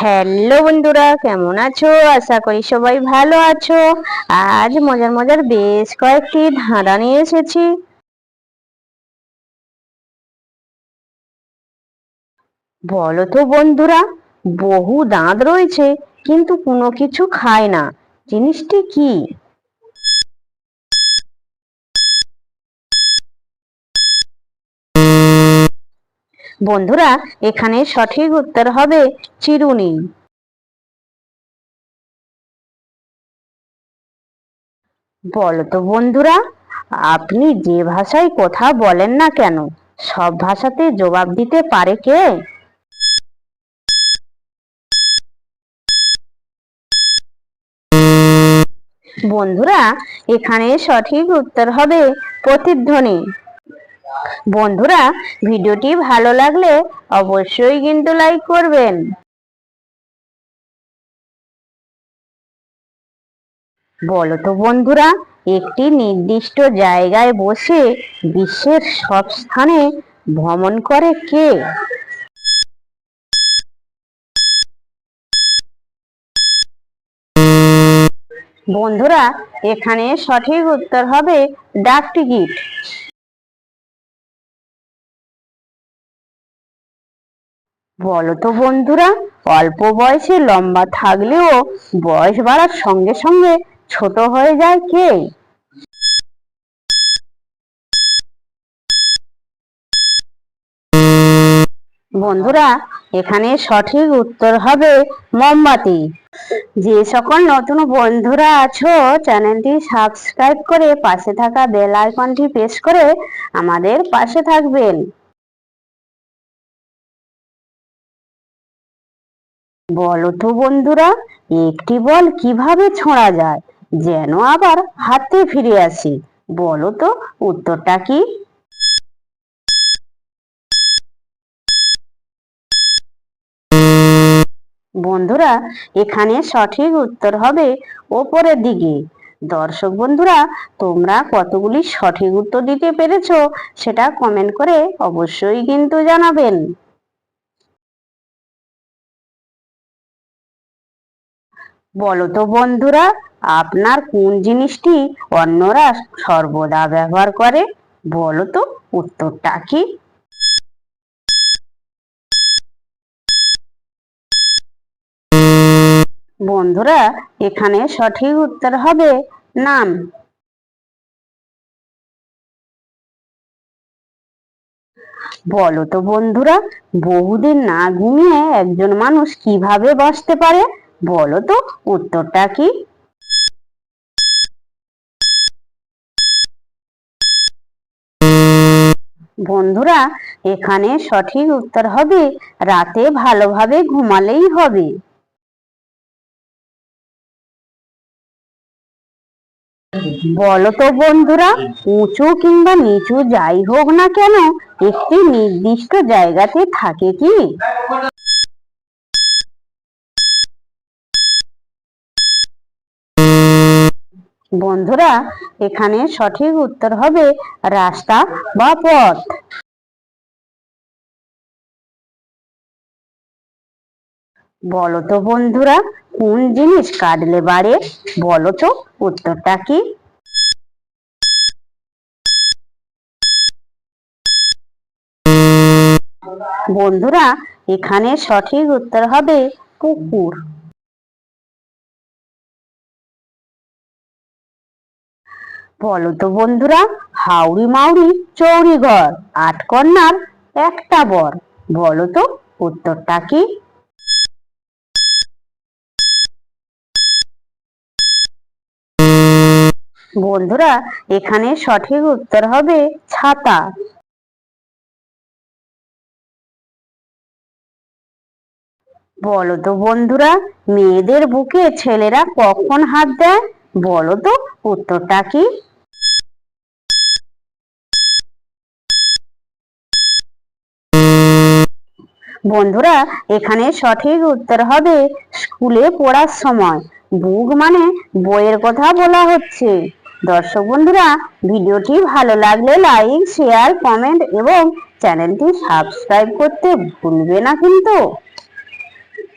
Hello বন্ধুরা, কেমন আছো? আশা করি সবাই ভালো আছো। আজ মজার মজার বেশ কয়েকটি ধাঁধা নিয়ে এসেছি। বলো তো বন্ধুরা, বহু দাঁত রয়েছে, কিন্তু কোনো কিছু খায় না। জিনিসটি কি? বন্ধুরা, এখানে সঠিক উত্তর হবে চিরুনি। বলো তো বন্ধুরা, আপনি যে ভাষায় কথা বলেন না কেন? সব ভাষাতে জবাব দিতে পারে কে? বন্ধুরা, এখানে সঠিক উত্তর হবে প্রতিধ্বনি। বন্ধুরা, ভিডিওটি ভালো লাগলে অবশ্যই কিন্তু লাইক করবেন। বলো তো বন্ধুরা, একটি নির্দিষ্ট জায়গায় বসে বিশ্বের সব স্থানে ভ্রমণ করে কে? বন্ধুরা, এখানে সঠিক উত্তর হবে ডাক টিকিট বলো তো বন্ধুরা, অল্প বয়সে লম্বা থাকলেও বয়স বাড়ার সঙ্গে সঙ্গে ছোট হয়ে যায় কে? বন্ধুরা, এখানে সঠিক উত্তর হবে মোমবাতি। যে সকল নতুন বন্ধুরা আছো, চ্যানেলটি সাবস্ক্রাইব করে পাশে থাকা বেল আইকনটি প্রেস করে আমাদের পাশে থাকবেন। বলো তো বন্ধুরা, একটি বল কীভাবে ছোঁড়া যায়? যেন আবার হাতে ফিরে আসে। বলো তো, উত্তরটা কি? বন্ধুরা, এখানে সঠিক উত্তর হবে ওপরের দিকে। দর্শক বন্ধুরা, তোমরা কতগুলি সঠিক উত্তর দিতে পেরেছ সেটা কমেন্ট করে অবশ্যই কিন্তু জানাবেন। বলো তো বন্ধুরা, আপনার কোন জিনিসটি অন্যরা সর্বদা ব্যবহার করে? বলো তো উত্তরটা কি? বন্ধুরা, এখানে সঠিক উত্তর হবে নাম। বলো তো বন্ধুরা, বহুদিন না ঘুমিয়ে একজন মানুষ কীভাবে বাঁচতে পারে? বলো তো, উত্তরটা কি? বন্ধুরা, এখানে সঠিক উত্তর হবে, রাতে ভালোভাবে ঘুমালেই হবে। বলো তো বন্ধুরা, উঁচু কিংবা নিচু যাই হোক না কেন, একটি নির্দিষ্ট জায়গাতে থাকে কি? বন্ধুরা, এখানে সঠিক উত্তর হবে রাস্তা বা পথ। বলো তো বন্ধুরা, কোন জিনিস কাটলে বাড়ে? বলো তো উত্তরটা কি? বন্ধুরা, এখানে সঠিক উত্তর হবে পুকুর। বলো তো বন্ধুরা, হাউড়ি মাউড়ি চৌরি ঘর, আট কন্যার একটা বর, বলো তো উত্তরটা কি? বন্ধুরা, এখানে সঠিক উত্তর হবে ছাতা। বলো তো বন্ধুরা, মেয়েদের বুকে ছেলেরা কখন হাত দেয়? বলো তো উত্তরটা কি? বন্ধুরা, এখানে সঠিক উত্তর হবে স্কুলে পড়ার সময়। বুক মানে বইয়ের কথা বলা হচ্ছে। দর্শক বন্ধুরা, ভিডিওটি ভালো লাগলে লাইক, শেয়ার, কমেন্ট এবং চ্যানেলটি সাবস্ক্রাইব করতে ভুলবে না কিন্তু।